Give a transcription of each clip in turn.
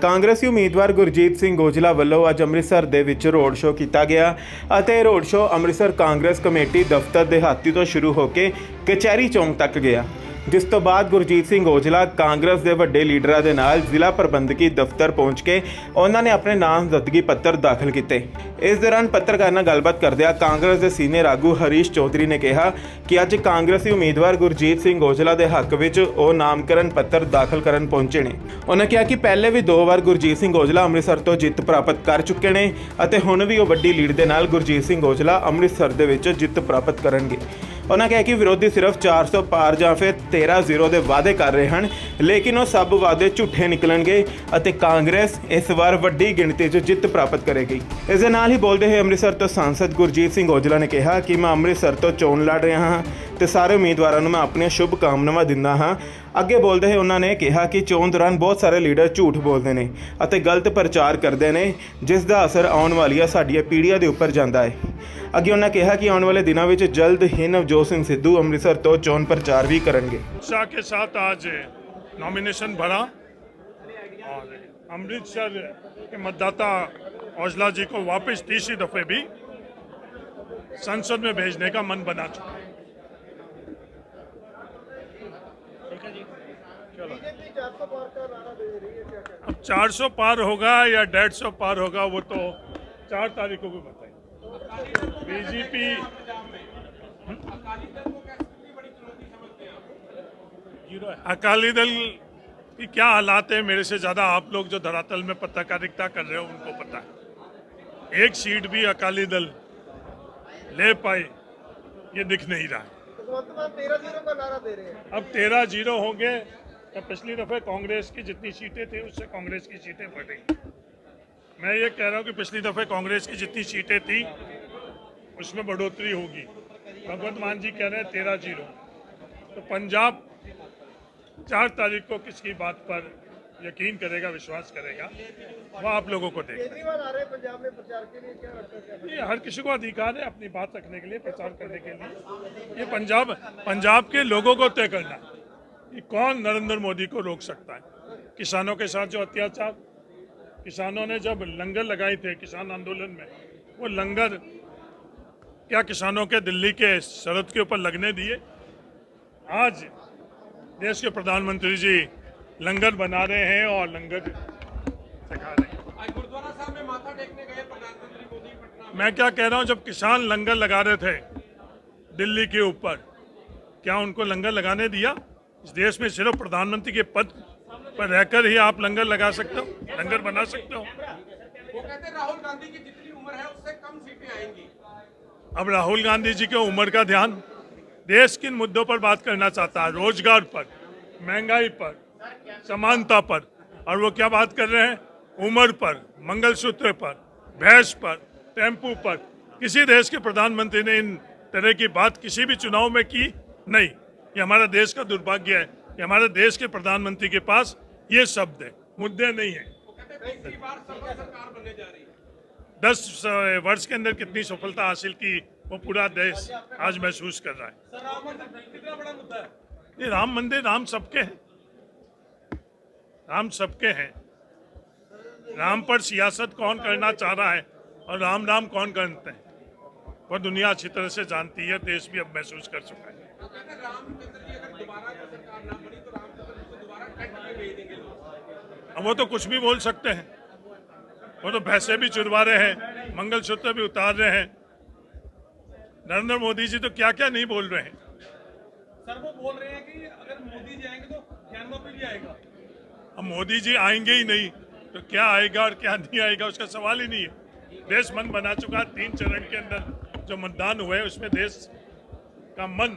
ਕਾਂਗਰਸੀ ਉਮੀਦਵਾਰ ਗੁਰਜੀਤ ਸਿੰਘ ਗੋਜਲਾ ਵੱਲੋਂ ਅੱਜ ਅੰਮ੍ਰਿਤਸਰ ਦੇ ਵਿੱਚ ਰੋਡ ਸ਼ੋਅ ਕੀਤਾ ਗਿਆ ਅਤੇ road show Amritsar Congress committee ਦਫ਼ਤਰ ਦਿਹਾਤੀ ਤੋਂ ਸ਼ੁਰੂ ਹੋ ਕੇ ਕਚਹਿਰੀ ਚੌਂਕ ਤੱਕ ਗਿਆ। ਜਿਸ ਤੋਂ ਬਾਅਦ ਗੁਰਜੀਤ ਸਿੰਘ ਔਜਲਾ ਕਾਂਗਰਸ ਦੇ ਵੱਡੇ ਲੀਡਰਾਂ ਦੇ ਨਾਲ ਜ਼ਿਲ੍ਹਾ ਪ੍ਰਬੰਧਕੀ ਦਫ਼ਤਰ ਪਹੁੰਚ ਕੇ ਉਹਨਾਂ ਨੇ ਆਪਣੇ ਨਾਮਜ਼ਦਗੀ ਪੱਤਰ ਦਾਖਲ ਕੀਤੇ। ਇਸ ਦੌਰਾਨ ਪੱਤਰਕਾਰਾਂ ਨਾਲ ਗੱਲਬਾਤ ਕਰਦਿਆਂ ਕਾਂਗਰਸ ਦੇ ਸੀਨੀਅਰ ਆਗੂ ਹਰੀਸ਼ ਚੌਧਰੀ ਨੇ ਕਿਹਾ ਕਿ ਅੱਜ ਕਾਂਗਰਸੀ ਉਮੀਦਵਾਰ ਗੁਰਜੀਤ ਸਿੰਘ ਔਜਲਾ ਦੇ ਹੱਕ ਵਿੱਚ ਉਹ ਨਾਮਕਰਨ ਪੱਤਰ ਦਾਖਲ ਕਰਨ ਪਹੁੰਚੇ ਨੇ। ਉਹਨਾਂ ਕਿਹਾ ਕਿ ਪਹਿਲੇ ਵੀ ਦੋ ਵਾਰ ਗੁਰਜੀਤ ਸਿੰਘ ਔਜਲਾ ਅੰਮ੍ਰਿਤਸਰ ਤੋਂ ਜਿੱਤ ਪ੍ਰਾਪਤ ਕਰ ਚੁੱਕੇ ਨੇ ਅਤੇ ਹੁਣ ਵੀ ਉਹ ਵੱਡੀ ਲੀਡ ਦੇ ਨਾਲ ਗੁਰਜੀਤ ਸਿੰਘ ਔਜਲਾ ਅੰਮ੍ਰਿਤਸਰ ਦੇ ਵਿੱਚ ਜਿੱਤ ਪ੍ਰਾਪਤ ਕਰਨਗੇ। ਉਹਨਾਂ ਕਿਹਾ ਕਿ ਵਿਰੋਧੀ ਸਿਰਫ 400 ਪਾਰ ਜਾਂ ਫਿਰ 13-0 ਦੇ ਵਾਅਦੇ ਕਰ ਰਹੇ ਹਨ, ਲੇਕਿਨ ਉਹ ਸਭ ਵਾਅਦੇ ਝੂਠੇ ਨਿਕਲਣਗੇ ਅਤੇ ਕਾਂਗਰਸ ਇਸ ਵਾਰ ਵੱਡੀ ਗਿਣਤੀ 'ਚ ਜਿੱਤ ਪ੍ਰਾਪਤ ਕਰੇਗੀ। ਇਸ ਦੇ ਨਾਲ ਹੀ ਬੋਲਦੇ ਹੋਏ ਅੰਮ੍ਰਿਤਸਰ ਤੋਂ ਸਾਂਸਦ ਗੁਰਜੀਤ ਸਿੰਘ ਔਜਲਾ ਨੇ ਕਿਹਾ ਕਿ ਮੈਂ ਅੰਮ੍ਰਿਤਸਰ ਤੋਂ ਚੋਣ ਲੜ ਰਿਹਾ ਹਾਂ। ਤੇ ਸਾਰੇ ਉਮੀਦਵਾਰਾਂ ਨੂੰ ਮੈਂ ਆਪਣੀਆਂ ਸ਼ੁਭ ਕਾਮਨਾਵਾਂ ਦਿੰਦਾ ਹਾਂ ਅੱਗੇ ਬੋਲਦੇ ਹੋਏ ਉਹਨਾਂ ਨੇ ਕਿਹਾ ਕਿ ਚੋਣ ਦੌਰਾਨ ਬਹੁਤ ਸਾਰੇ ਲੀਡਰ ਝੂਠ ਬੋਲਦੇ ਨੇ ਅਤੇ ਗਲਤ ਪ੍ਰਚਾਰ ਕਰਦੇ ਨੇ ਜਿਸ ਦਾ ਅਸਰ ਆਉਣ ਵਾਲੀਆਂ ਸਾਡੀਆਂ ਪੀੜ੍ਹੀਆਂ ਦੇ ਉੱਪਰ ਜਾਂਦਾ ਹੈ ਅੱਗੇ ਉਹਨਾਂ ਕਿਹਾ ਕਿ ਆਉਣ ਵਾਲੇ ਦਿਨਾਂ ਵਿੱਚ ਜਲਦ ਹੀ ਨਵਜੋਤ ਸਿੰਘ ਸਿੱਧੂ ਅੰਮ੍ਰਿਤਸਰ ਤੋਂ ਚੋਣ ਪ੍ਰਚਾਰ ਵੀ ਕਰਨਗੇ उत्साह के साथ आज नॉमिनेशन भरा और अमृतसर के मतदाता औजला जी को वापस तीसरी दफे भी संसद में भेजने का मन बना चुका है 400 पार होगा या 150 पार होगा वो तो चार तारीख को भी बताएँगे बीजेपी अकाली दल की क्या हालात है? मेरे से ज़्यादा आप लोग जो धरातल में पत्रकारिता कर रहे हो उनको पता है। एक सीट भी अकाली दल ले पाए ये दिख नहीं रहा है। भगवंत मान तेरह ज़ीरो का नारा दे रहे हैं। अब तेरह ज़ीरो होंगे तो पिछली दफे कांग्रेस की जितनी सीटें थी उससे कांग्रेस की सीटें बढ़ेंगी मैं ये कह रहा हूँ कि पिछली दफे कांग्रेस की जितनी सीटें थी उसमें बढ़ोतरी होगी। भगवंत मान जी कह रहे हैं तेरह ज़ीरो। तो पंजाब चार तारीख को किसकी बात पर यकीन करेगा विश्वास करेगा वो आप लोगों को के क्या ये हर किसी को अधिकार है अपनी बात रखने के लिए प्रचार करने के लिए। ये पंजाब पंजाब के लोगों को तय करना है। कि कौन नरेंद्र मोदी को रोक सकता है? किसानों के साथ जो अत्याचार किसानों ने जब लंगर लगाए थे किसान आंदोलन में वो लंगर क्या किसानों के दिल्ली के सरहद के ऊपर लगने दिए? आज देश के प्रधानमंत्री जी लंगर बना रहे हैं और लंगर सिखा रहे हैं। गुरुद्वारा साहब में माथा टेकने गए प्रधानमंत्री मोदी पटना मैं क्या कह रहा हूँ जब किसान लंगर लगा रहे थे दिल्ली के ऊपर क्या उनको लंगर लगाने दिया? इस देश में सिर्फ़ प्रधानमंत्री के पद पर रहकर ही आप लंगर लगा सकते हो लंगर बना सकते हो। वो कहते राहुल गांधी की जितनी उम्र है उससे कम सीटें आएँगी। अब राहुल गांधी जी के उम्र का ध्यान देश किन मुद्दों पर बात करना चाहता है? रोज़गार पर महँगाई पर समानता पर। और वो क्या बात कर रहे हैं? उम्र पर मंगलसूत्र पर भैंस पर टेंपू पर। किसी देश के प्रधानमंत्री ने इन तरह की बात किसी भी चुनाव में की नहीं। ये हमारा देश का दुर्भाग्य है कि हमारे देश के प्रधानमंत्री के पास ये शब्द है, मुद्दे नहीं है। दस वर्ष के अंदर कितनी सफलता हासिल की, वो पूरा देश आज महसूस कर रहा है है। ये राम मंदिर, राम सबके हैं। राम सबके हैं। राम पर सियासत कौन करना चाह रहा है और राम राम कौन करते हैं, वो दुनिया अच्छी तरह से जानती है, देश भी अब महसूस कर चुका है। तो अब वो तो कुछ भी बोल सकते हैं। वो तो भैंसे भी चुरवा रहे हैं मंगलसूत्र भी उतार रहे हैं। नरेंद्र मोदी जी तो क्या क्या नहीं बोल रहे हैं। सर वो बोल रहे हैं कि अगर मोदी जी आएँगे तो ज्ञानवापी भी आएगा। अब मोदी जी आएँगे ही नहीं तो क्या आएगा और क्या नहीं आएगा उसका सवाल ही नहीं है। देश मन बना चुका है तीन चरण के अंदर। जो मतदान हुए उसमें देश का मन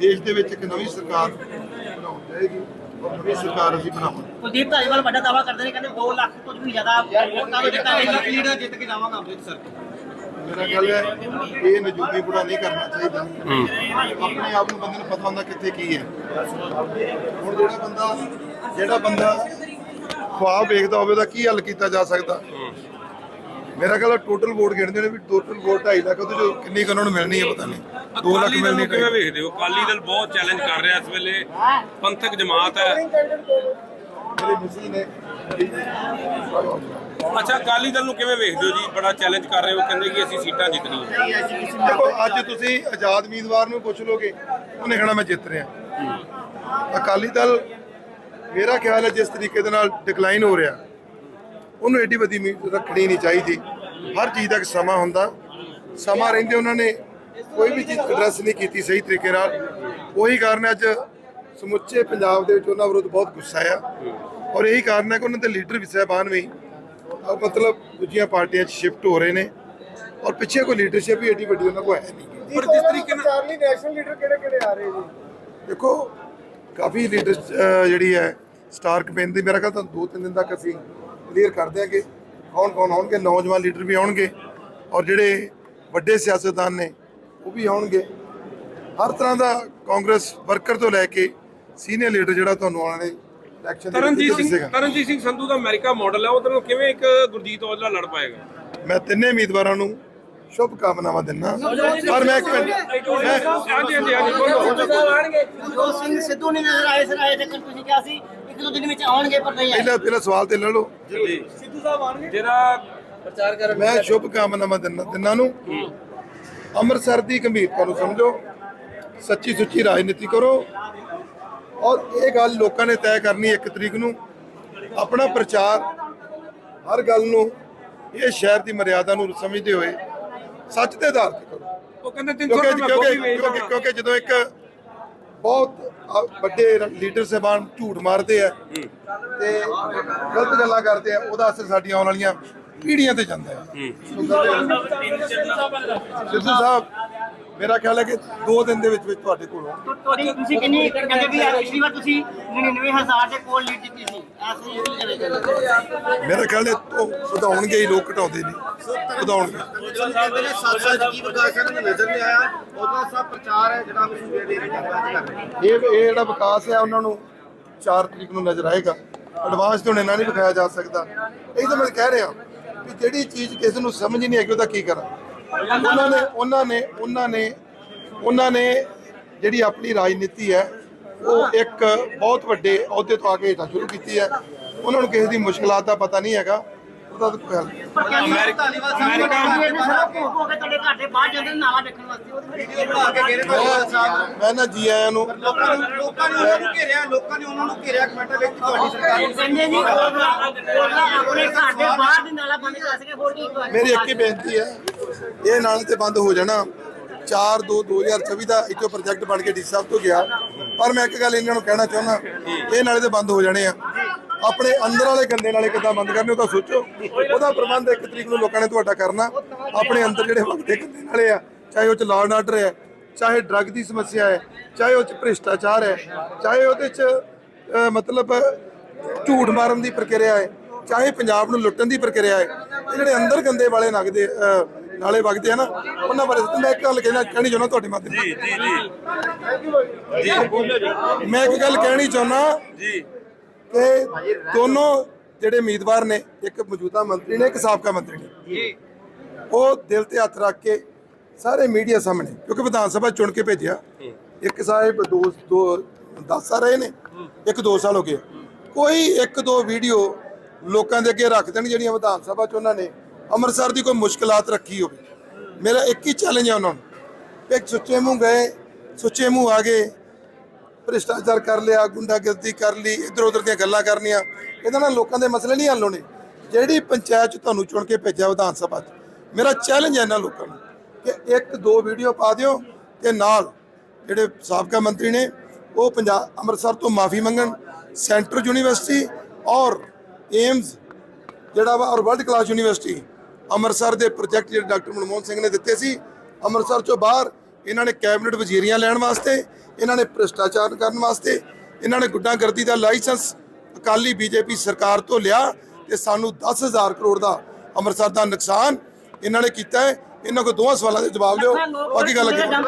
ਦੇਸ਼ ਦੇ ਵਿੱਚ ਇੱਕ ਨਵੀਂ ਸਰਕਾਰ ਬਣਾਉਣ ਜਾਏਗੀ ਔਰ ਨਵੀਂ ਸਰਕਾਰ ਅਸੀਂ ਬਣਾਵਾਂਗੇ। ਕੁਲਦੀਪ ਧਾਲੀਵਾਲ ਵੱਡਾ ਦਾਵਾ ਕਰਦੇ ਨੇ ਕਹਿੰਦੇ 2 ਲੱਖ ਤੋਂ ਵੀ ਜ਼ਿਆਦਾ ਵੋਟਾਂ ਦੇ ਦਿੱਤਾ ਗਿਆ ਲੀਡਰ ਜਿੱਤ ਕੇ ਜਾਵਾਂਗਾ ਅੰਮ੍ਰਿਤਸਰ। ਮੇਰਾ ਗੱਲ ਹੈ ਇਹ ਨਜੂਬੀ ਬੁੜਾ ਨਹੀਂ ਕਰਨਾ ਚਾਹੀਦਾ। ਆਪਣੇ ਆਪ ਨੂੰ ਬੰਦੇ ਨੂੰ ਪਤਾ ਹੁੰਦਾ ਕਿੱਥੇ ਕੀ ਹੈ। ਹੁਣ ਜਿਹੜਾ ਬੰਦਾ ਜਿਹੜਾ ਬੰਦਾ ਖੁਆਬ ਵੇਖਦਾ ਹੋਵੇ ਕੀ ਹੱਲ ਕੀਤਾ ਜਾ ਸਕਦਾ? ਮੇਰਾ ਖਿਆਲ ਟੋਟਲ ਵੋਟ ਗਿਣਦੇ ਨੇ ਵੀ ਟੋਟਲ ਵੋਟ 2.5 ਲੱਖ ਉਹਦੇ ਚੋਂ ਕਿੰਨੀ ਕੁ ਉਹਨਾਂ ਨੂੰ ਮਿਲਣੀ ਹੈ ਪਤਾ ਨਹੀਂ। 2 ਲੱਖ ਅਕਾਲੀ ਦਲ ਮਿਲਣੀ ਨੂੰ ਕਿਵੇਂ ਵੇਖਦੇ ਹੋ? ਅਕਾਲੀ ਦਲ ਬਹੁਤ ਚੈਲੰਜ ਕਰ ਰਿਹਾ ਇਸ ਵੇਲੇ। ਪੰਥਕ ਜਮਾਤ ਹੈ। ਅੱਛਾ ਅਕਾਲੀ ਦਲ ਨੂੰ ਕਿਵੇਂ ਵੇਖਦੇ ਹੋ ਜੀ? ਬੜਾ ਚੈਲੰਜ ਕਰ ਰਹੇ ਹੋ ਕਹਿੰਦੇ ਕਿ ਅਸੀਂ ਸੀਟਾਂ ਜਿੱਤਣੀਆਂ। ਦੇਖੋ ਅੱਜ ਤੁਸੀਂ ਆਜ਼ਾਦ ਉਮੀਦਵਾਰ ਨੂੰ ਪੁੱਛ ਲੋਗੇ ਉਹਨੇ ਕਹਿਣਾ ਮੈਂ ਜਿੱਤ ਰਿਹਾ। ਅਕਾਲੀ ਦਲ ਮੇਰਾ ਖਿਆਲ ਹੈ ਜਿਸ ਤਰੀਕੇ ਦੇ ਨਾਲ ਡਿਕਲਾਈਨ ਹੋ ਰਿਹਾ ਉਹਨੂੰ ਏਡੀ ਵੱਡੀ ਉਮੀਦ ਰੱਖਣੀ ਨਹੀਂ ਚਾਹੀਦੀ। ਹਰ ਚੀਜ਼ ਦਾ ਇੱਕ ਸਮਾਂ ਹੁੰਦਾ। ਸਮਾਂ ਰਹਿੰਦੇ ਉਹਨਾਂ ਨੇ ਕੋਈ ਵੀ ਚੀਜ਼ ਐਡਰੈਸ ਨਹੀਂ ਕੀਤੀ ਸਹੀ ਤਰੀਕੇ ਨਾਲ। ਉਹੀ ਕਾਰਨ ਹੈ ਅੱਜ ਸਮੁੱਚੇ ਪੰਜਾਬ ਦੇ ਵਿੱਚ ਉਹਨਾਂ ਵਿਰੁੱਧ ਬਹੁਤ ਗੁੱਸਾ ਆ। ਔਰ ਇਹੀ ਕਾਰਨ ਹੈ ਕਿ ਉਹਨਾਂ ਦੇ ਲੀਡਰ ਵੀ ਸਾਹਿਬਾਨ ਵੀ। ਮਤਲਬ ਦੂਜੀਆਂ ਪਾਰਟੀਆਂ 'ਚ ਸ਼ਿਫਟ ਹੋ ਰਹੇ ਨੇ। ਔਰ ਪਿੱਛੇ ਕੋਈ ਲੀਡਰਸ਼ਿਪ ਵੀ ਏਡੀ ਵੱਡੀ ਉਹਨਾਂ ਕੋਲ ਹੈ ਨਹੀਂ। ਪਰ ਜਿਸ ਤਰੀਕੇ ਨਾਲ ਚਾਰਲੀ ਨੈਸ਼ਨਲ ਲੀਡਰ ਕਿਹੜੇ ਕਿਹੜੇ ਆ ਰਹੇ ਜੀ? ਦੇਖੋ ਕਾਫੀ ਲੀਡਰ ਜਿਹੜੀ ਹੈ ਸਟਾਰ ਕੈਂਪੇਨ ਦੀ। ਮੇਰਾ ਖਿਆਲ ਤਾਂ ਦੋ ਤਿੰਨ ਦਿਨ ਤੱਕ ਅਸੀਂ ਕਲੀਅਰ ਕਰ ਦਿਆਂਗੇ। ਕੌਣ ਕੌਣ ਆਉਣਗੇ? ਨੌਜਵਾਨ ਲੀਡਰ ਵੀ ਆਉਣਗੇ। ਔਰ ਜਿਹੜੇ ਵੱਡੇ ਸਿਆਸਤਦਾਨ ਨੇ ਉਹ ਵੀ ਆਉਣਗੇ। ਹਰ ਤਰ੍ਹਾਂ ਦਾ ਕਾਂਗਰਸ ਵਰਕਰ ਤੋਂ ਲੈ ਕੇ ਸੀਨੀਅਰ ਲੀਡਰ ਜਿਹੜਾ ਤੁਹਾਨੂੰ ਆਉਣ ਵਾਲੇ ਇਲੈਕਸ਼ਨ ਦੇ ਤਰਨਜੀਤ ਵਿੱਚ ਸਿੰਘ ਦਿਸੇਗਾ। ਤਰਨਜੀਤ ਸਿੰਘ ਸੰਧੂ ਦਾ ਅਮਰੀਕਾ ਮਾਡਲ ਹੈ ਉਹਦੇ ਨੂੰ ਕਿਵੇਂ ਇੱਕ ਗੁਰਜੀਤ ਔਜਲਾ ਲੜ ਪਾਏਗਾ? ਮੈਂ ਤਿੰਨੇ ਉਮੀਦਵਾਰਾਂ ਨੂੰ ਸ਼ੁਭ ਕਾਮਨਾਵਾਂ ਦਿੰਦਾ। ਪਰ ਮੈਂ ਇੱਕ ਮਿੰਟ ਮੈਂ ਹਾਂਜੀ ਹਾਂਜੀ ਹਾਂਜੀ ਬੋਲੋ। ਜੋ ਸਿੰਘ ਸਿੱਧੂ ਨਹੀਂ ਨਜ਼ਰ ਆਏ ਸਰ ਆਏ ਤੇ ਤੁਸੀਂ ਕਿਹਾ ਸੀ ਇੱਕ ਦੋ ਦਿਨ ਵਿੱਚ ਆਉਣਗੇ ਪਰ ਨਹੀਂ ਆਏ। ਪਹਿਲਾਂ ਪਹਿਲਾਂ ਸਵਾਲ ਤੇ ਲੈ ਲਓ। ਜਿਹੜਾ ਮੈਂ ਸ਼ੁਭ ਕਾਮਨਾਵਾਂ ਦਿੰਦਾ ਦਿਨਾਂ ਨੂੰ। ਅੰਮ੍ਰਿਤਸਰ ਦੀ ਗੰਭੀਰਤਾ ਨੂੰ ਸਮਝੋ ਸੱਚੀ ਸੁੱਚੀ ਰਾਜਨੀਤੀ ਕਰੋ। ਔਰ ਇਹ ਗੱਲ ਲੋਕਾਂ ਨੇ ਤੈਅ ਕਰਨੀ ਇੱਕ ਤਰੀਕ ਨੂੰ। ਆਪਣਾ ਪ੍ਰਚਾਰ ਹਰ ਗੱਲ ਨੂੰ ਇਹ ਸ਼ਹਿਰ ਦੀ ਮਰਿਆਦਾ ਨੂੰ ਸਮਝਦੇ ਹੋਏ ਸੱਚ ਦੇ ਆਧਾਰ ਤੇ ਕਰੋ। ਉਹ ਕਹਿੰਦੇ 300 ਕਿਉਂਕਿ ਕਿਉਂਕਿ ਕਿਉਂਕਿ ਕਿਉਂਕਿ ਜਦੋਂ ਇੱਕ ਬਹੁਤ ਵੱਡੇ ਲੀਡਰ ਸਾਹਿਬਾਨ ਝੂਠ ਮਾਰਦੇ ਆ ਤੇ ਗਲਤ ਗੱਲਾਂ ਕਰਦੇ ਆ ਉਹਦਾ ਅਸਰ ਸਾਡੀਆਂ ਆਉਣ ਵਾਲੀਆਂ ਪੀੜ੍ਹੀਆਂ ਤੇ ਜਾਂਦਾ ਹੈ। ਸਿੱਧੂ ਸਾਹਿਬ ਮੇਰਾ ਖਿਆਲ ਹੈ ਕਿ 2 ਦਿਨ ਦੇ ਵਿੱਚ ਵਿੱਚ ਤੁਹਾਡੇ ਕੋਲ ਹੋਣਗੇ। ਤੁਹਾਡੀ ਤੁਸੀਂ ਕਿੰਨੀ ਕਹਿੰਦੇ ਵੀ ਪਿਛਲੀ ਵਾਰ ਤੁਸੀਂ 99000 ਦੇ ਕੋਲ ਲੀਡ ਕੀਤੀ ਸੀ। ਐਸੇ ਹੀ ਕਰੇ ਮੇਰਾ ਖਿਆਲ ਹੈ ਉਹ ਵਧਾਉਣਗੇ ਹੀ ਲੋਕ ਘਟਾਉਂਦੇ ਨਹੀਂ। ਵਧਾਉਣਗੇ। ਕਹਿੰਦੇ ਨੇ ਸੱਤ ਸਾਲ ਕੀ ਵਿਕਾਸ ਇਹਨਾਂ ਨੂੰ ਨਜ਼ਰ ਨਹੀਂ ਆਇਆ ਉਹਦਾ ਸਭ ਪ੍ਰਚਾਰ ਹੈ ਜਿਹੜਾ ਤੁਸੀਂ ਦੇ ਰਹੇ ਨੇ ਇਹ ਇਹ ਜਿਹੜਾ ਵਿਕਾਸ ਹੈ ਉਹਨਾਂ ਨੂੰ 4 ਤਰੀਕ ਨੂੰ ਨਜ਼ਰ ਆਏਗਾ। ਐਡਵਾਂਸ ਤੇ ਇਹਨਾਂ ਨਹੀਂ ਵਿਖਾਇਆ ਜਾ ਸਕਦਾ। ਇਹ ਤਾਂ ਮੈਂ ਕਹਿ ਰਿਹਾ। ਕਿ ਜਿਹੜੀ ਚੀਜ਼ ਕਿਸੇ ਨੂੰ ਸਮਝ ਨਹੀਂ ਆਏਗੀ ਉਹਦਾ ਕੀ ਕਰਾਂ? ਉਹਨਾਂ ਨੇ ਉਹਨਾਂ ਨੇ ਉਹਨਾਂ ਨੇ ਉਹਨਾਂ ਨੇ ਜਿਹੜੀ ਆਪਣੀ ਰਾਜਨੀਤੀ ਹੈ, ਉਹ ਇੱਕ ਬਹੁਤ ਵੱਡੇ ਅਹੁਦੇ ਤੋਂ ਆ ਕੇ ਹੇਠਾਂ ਸ਼ੁਰੂ ਕੀਤੀ ਹੈ। ਉਹਨਾਂ ਨੂੰ ਕਿਸੇ ਦੀ ਮੁਸ਼ਕਲਾਂ ਦਾ ਪਤਾ ਨਹੀਂ ਹੈਗਾ। ਤਾਂ ਕੋਈ ਹੱਲ ਨਹੀਂ ਅਮਰੀਕਾ ਅਮਰੀਕਾ ਹੋ ਕੇ ਤੁਹਾਡੇ ਘਰ ਦੇ ਬਾਹਰ ਜਾਂਦੇ ਨੇ ਨਾਲਾ ਦੇਖਣ ਵਾਸਤੇ ਉਹਦੇ ਵੀਡੀਓ ਬਣਾ ਕੇ ਗਏ ਨੇ ਧਾਲੀਵਾਲ ਸਾਹਿਬ ਮੈਂ ਨਾ ਜੀ ਆਇਆਂ ਨੂੰ। ਲੋਕਾਂ ਨੂੰ ਲੋਕਾਂ ਨੇ ਉਹਨਾਂ ਨੂੰ ਘੇਰਿਆ ਲੋਕਾਂ ਨੇ ਉਹਨਾਂ ਨੂੰ ਘੇਰਿਆ ਕਮੈਂਟਾਂ ਵਿੱਚ ਤੁਹਾਡੀ ਸਰਕਾਰ ਨੂੰ ਕਹਿੰਦੇ ਜੀ ਉਹਨਾਂ ਆਪਣੇ ਘਰ ਦੇ ਬਾਹਰ ਦੀ ਨਾਲਾ ਬੰਦ ਕਰ ਸਕੇ ਹੋਰ ਕੀ ਮੇਰੀ ਇੱਕ ਹੀ ਬੇਨਤੀ ਹੈ ਇਹ ਨਾਲੇ ਤੇ ਬੰਦ ਹੋ ਜਾਣਾ। 4 2 2024 ਦਾ ਇੱਕੋ ਪ੍ਰੋਜੈਕਟ ਬਣ ਕੇ ਡੀ ਸਾਹਿਬ ਤੋਂ ਗਿਆ। ਪਰ ਮੈਂ ਇੱਕ ਗੱਲ ਇਹਨਾਂ ਨੂੰ ਕਹਿਣਾ ਚਾਹੁੰਦਾ ਇਹ ਨਾਲੇ ਤੇ ਬੰਦ ਹੋ ਜਾਣੇ ਆ। ਆਪਣੇ ਅੰਦਰ ਵਾਲੇ ਗੰਦੇ ਨਾਲੇ ਕਿੱਦਾਂ ਬੰਦ ਕਰਨੇ ਉਹ ਤਾਂ ਸੋਚੋ। ਉਹਦਾ ਪ੍ਰਬੰਧ ਇੱਕ ਤਰੀਕ ਨੂੰ ਲੋਕਾਂ ਨੇ ਤੁਹਾਡਾ ਕਰਨਾ। ਆਪਣੇ ਅੰਦਰ ਜਿਹੜੇ ਵਗਦੇ ਗੰਦੇ ਨਾਲੇ ਆ ਚਾਹੇ ਉਹ ਚ ਲਾਅ ਐਂਡ ਆਰਡਰ ਹੈ ਚਾਹੇ ਡਰੱਗ ਦੀ ਸਮੱਸਿਆ ਹੈ ਚਾਹੇ ਉਹ ਚ ਭ੍ਰਿਸ਼ਟਾਚਾਰ ਹੈ ਚਾਹੇ ਉਹਦੇ ਚ ਮਤਲਬ ਝੂਠ ਮਾਰਨ ਦੀ ਪ੍ਰਕਿਰਿਆ ਹੈ ਚਾਹੇ ਪੰਜਾਬ ਨੂੰ ਲੁੱਟਣ ਦੀ ਪ੍ਰਕਿਰਿਆ ਹੈ ਇਹ ਜਿਹੜੇ ਅੰਦਰ ਗੰਦੇ ਵਾਲੇ ਨਗਦੇ ਨਾਲੇ ਵਗਦੇ ਆ ਨਾ ਉਹਨਾਂ ਬਾਰੇ ਮੈਂ ਇੱਕ ਗੱਲ ਕਹਿਣਾ ਕਹਿਣੀ ਚਾਹੁੰਦਾ ਤੁਹਾਡੇ ਮਾਧਿਅਮ ਜੀ ਜੀ ਜੀ। ਮੈਂ ਇੱਕ ਗੱਲ ਕਹਿਣੀ ਚਾਹੁੰਦਾ ਜੀ। ਕਿ ਦੋਨੋਂ ਜਿਹੜੇ ਉਮੀਦਵਾਰ ਨੇ ਇੱਕ ਮੌਜੂਦਾ ਮੰਤਰੀ ਨੇ ਇੱਕ ਸਾਬਕਾ ਮੰਤਰੀ ਨੇ। ਜੀ। ਉਹ ਦਿਲ ਤੇ ਹੱਥ ਰੱਖ ਕੇ ਸਾਰੇ ਮੀਡੀਆ ਸਾਹਮਣੇ ਕਿਉਂਕਿ ਵਿਧਾਨ ਸਭਾ ਚੁਣ ਕੇ ਭੇਜਿਆ। ਇੱਕ ਸਾਹਿਬ ਦੋ ਦੋ 10 ਸਾਲ ਰਹੇ ਨੇ ਇੱਕ 2 ਸਾਲ ਹੋ ਗਏ। ਕੋਈ ਇੱਕ ਦੋ ਵੀਡੀਓ ਲੋਕਾਂ ਦੇ ਅੱਗੇ ਰੱਖ ਦੇਣ ਜਿਹੜੀਆਂ ਵਿਧਾਨ ਸਭਾ ਚ ਉਹਨਾਂ ਨੇ। ਅੰਮ੍ਰਿਤਸਰ ਦੀ ਕੋਈ ਮੁਸ਼ਕਲਾਤ ਰੱਖੀ ਹੋਵੇ। ਮੇਰਾ ਇੱਕ ਹੀ ਚੈਲੰਜ ਹੈ ਉਹਨਾਂ ਨੂੰ। ਇੱਕ ਸੁੱਚੇ ਮੂੰਹ ਗਏ ਸੁੱਚੇ ਮੂੰਹ ਆ ਗਏ। ਭ੍ਰਿਸ਼ਟਾਚਾਰ ਕਰ ਲਿਆ, ਗੁੰਡਾਗਰਦੀ ਕਰ ਲਈ ਇਧਰ ਉਧਰ ਦੀਆਂ ਗੱਲਾਂ ਕਰਨੀਆਂ। ਇਹਦੇ ਨਾਲ ਲੋਕਾਂ ਦੇ ਮਸਲੇ ਨਹੀਂ ਹੱਲ ਹੋਣੇ। ਜਿਹੜੀ ਪੰਚਾਇਤ ਚ ਤੁਹਾਨੂੰ ਚੁਣ ਕੇ ਭੇਜਿਆ ਵਿਧਾਨ ਸਭਾ 'ਚ, ਮੇਰਾ ਚੈਲੰਜ ਹੈ ਇਹਨਾਂ ਲੋਕਾਂ ਨੂੰ ਕਿ ਇੱਕ, ਦੋ ਵੀਡੀਓ ਪਾ ਦਿਓ ਤੇ ਨਾਲ ਜਿਹੜੇ ਸਾਬਕਾ ਮੰਤਰੀ ਨੇ, ਉਹ ਪੰਜਾਬ, ਅੰਮ੍ਰਿਤਸਰ ਤੋਂ ਮਾਫੀ ਮੰਗਣ ਸੈਂਟਰ ਯੂਨੀਵਰਸਿਟੀ ਔਰ ਏਮਸ ਜਿਹੜਾ ਵਾ, ਔਰ ਵਰਲਡ ਕਲਾਸ ਯੂਨੀਵਰਸਿਟੀ, ਅੰਮ੍ਰਿਤਸਰ ਦੇ ਪ੍ਰੋਜੈਕਟ ਜਿਹੜੇ ਡਾਕਟਰ ਮਨਮੋਹਨ ਸਿੰਘ ਨੇ ਦਿੱਤੇ ਸੀ, ਅੰਮ੍ਰਿਤਸਰ ਤੋਂ ਬਾਹਰ ਇਹਨਾਂ ਨੇ ਕੈਬਨਿਟ ਵਜ਼ੀਰੀਆਂ ਲੈਣ ਵਾਸਤੇ ਇਹਨਾਂ ਨੇ ਭ੍ਰਿਸ਼ਟਾਚਾਰ ਕਰਨ ਵਾਸਤੇ ਇਹਨਾਂ ਨੇ ਗੁੱਡਾਗਰਦੀ ਦਾ ਲਾਇਸੈਂਸ ਅਕਾਲੀ ਬੀਜੇਪੀ ਸਰਕਾਰ ਤੋਂ ਲਿਆ ਤੇ ਸਾਨੂੰ 10000 ਕਰੋੜ ਦਾ ਅੰਮ੍ਰਿਤਸਰ ਦਾ ਨੁਕਸਾਨ ਇਹਨਾਂ ਨੇ ਕੀਤਾ ਹੈ। ਇਹਨਾਂ ਕੋ ਦੋਵਾਂ ਸਵਾਲਾਂ ਦੇ ਜਵਾਬ ਦਿਓ। ਬਾਕੀ ਗੱਲ ਅੱਗੇ ਡੰਪ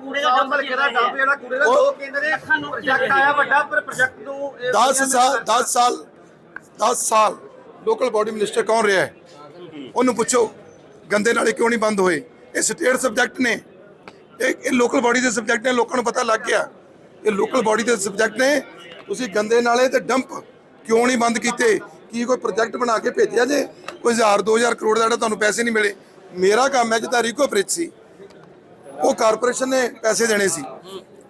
ਕੂੜੇ ਦਾ ਡੰਪ ਕਿਹੜਾ ਡੱਬ ਜਿਹੜਾ ਕੂੜੇ ਦਾ ਦੋ ਕੇਂਦਰ ਪ੍ਰੋਜੈਕਟ ਆਇਆ ਵੱਡਾ ਪਰ ਪ੍ਰੋਜੈਕਟ ਨੂੰ ਇਹ 10 ਸਾਲ 10 ਸਾਲ 10 ਸਾਲ ਲੋਕਲ ਬਾਡੀ ਮਿਨਿਸਟਰ ਕੌਣ ਰਿਹਾ ਹੈ? ਉਹਨੂੰ ਪੁੱਛੋ। ਗੰਦੇ ਨਾਲੇ ਕਿਉਂ ਨਹੀਂ ਬੰਦ ਹੋਏ? ਇਹ ਸਟੇਟ ਸਬਜੈਕਟ ਨੇ। ਇਹ ਇਹ ਲੋਕਲ ਬਾਡੀ ਦੇ ਸਬਜੈਕਟ ਨੇ, ਲੋਕਾਂ ਨੂੰ ਪਤਾ ਲੱਗ ਗਿਆ। ਇਹ ਲੋਕਲ ਬਾਡੀ ਦੇ ਸਬਜੈਕਟ ਨੇ। ਤੁਸੀਂ ਗੰਦੇ ਨਾਲੇ ਤੇ ਡੰਪ ਕਿਉਂ ਨਹੀਂ ਬੰਦ ਕੀਤੇ? ਕੀ ਕੋਈ ਪ੍ਰੋਜੈਕਟ ਬਣਾ ਕੇ ਭੇਜਿਆ ਜੇ? ਕੋਈ 1000 2000 ਕਰੋੜ ਦਾ ਜਿਹੜਾ ਤੁਹਾਨੂੰ ਪੈਸੇ ਨਹੀਂ ਮਿਲੇ। ਮੇਰਾ ਕੰਮ ਹੈ ਜਿੱਦਾਂ ਰੀਕੋ ਬ੍ਰਿਜ ਸੀ। ਉਹ ਕਾਰਪੋਰੇਸ਼ਨ ਨੇ ਪੈਸੇ ਦੇਣੇ ਸੀ।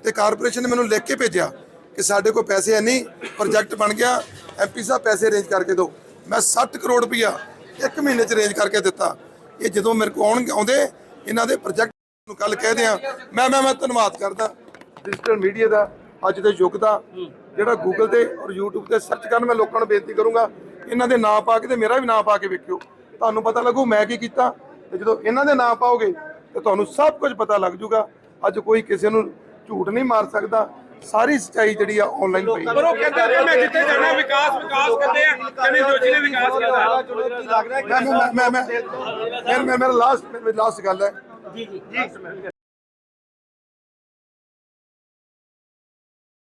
ਤੇ ਕਾਰਪੋਰੇਸ਼ਨ ਨੇ ਮੈਨੂੰ ਲਿਖ ਕੇ ਭੇਜਿਆ ਕਿ ਸਾਡੇ ਕੋਲ ਪੈਸੇ ਹੈ ਨਹੀਂ ਪ੍ਰੋਜੈਕਟ ਬਣ ਗਿਆ। ਐਮਪੀ ਸਾਹਿਬ ਪੈਸੇ ਅਰੇਂਜ ਕਰਕੇ ਦਿਓ। ਮੈਂ 60 ਕਰੋੜ ਰੁਪਇਆ ਇੱਕ ਮਹੀਨੇ ਚ ਅਰੇਂਜ ਕਰਕੇ ਦਿੱਤਾ। ਇਹ ਜਦੋਂ ਮੇਰੇ ਕੋਲ ਆਉਣ, ਆਉਂਦੇ, ਇਹਨਾਂ ਦੇ ਪ੍ਰੋਜੈਕਟ ਨੂੰ ਕੱਲ ਕਹਿ ਦਿਆਂ ਮੈਂ ਮੈਂ ਮੈਂ ਧੰਨਵਾਦ ਕਰਦਾ। ਡਿਜੀਟਲ ਮੀਡੀਆ ਦਾ ਅੱਜ ਦੇ ਯੁੱਗ ਦਾ ਜਿਹੜਾ ਗੂਗਲ ਤੇ ਔਰ YouTube ਤੇ ਸਰਚ ਕਰਨ ਮੈਂ ਲੋਕਾਂ ਨੂੰ ਬੇਨਤੀ ਕਰੂੰਗਾ ਇਹਨਾਂ ਦੇ ਨਾਂ ਪਾ ਕੇ ਤੇ ਮੇਰਾ ਵੀ ਨਾਂ ਪਾ ਕੇ ਵੇਖਿਓ। ਤੁਹਾਨੂੰ ਪਤਾ ਲੱਗੂ ਮੈਂ ਕੀ ਕੀਤਾ। ਤੇ ਜਦੋਂ ਇਹਨਾਂ ਦੇ ਨਾਂ ਪਾਓਗੇ ਤੇ ਤੁਹਾਨੂੰ ਸਭ ਕੁਝ ਪਤਾ ਲੱਗ ਜਾਊਗਾ ਅੱਜ ਕੋਈ ਕਿਸੇ ਨੂੰ ਝੂਠ ਨਹੀਂ ਮਾਰ ਸਕਦਾ। ਸਾਰੀ ਸੱਚਾਈ ਜਿਹੜੀ ਆ ਆਨਲਾਈਨ ਪਈ ਹੈ। ਪਰ ਉਹ ਕਹਿੰਦੇ ਨੇ ਮੈਂ ਜਿੱਥੇ ਜਾਣਾ ਵਿਕਾਸ ਵਿਕਾਸ ਕਹਿੰਦੇ ਆ। ਕਹਿੰਦੇ ਜੋਸ਼ੀ ਨੇ ਵਿਕਾਸ ਕਰਦਾ ਮੈਂ ਮੈਂ ਮੈਂ ਮੇਰਾ ਲਾਸਟ ਲਾਸਟ ਗੱਲ ਹੈ। জি জি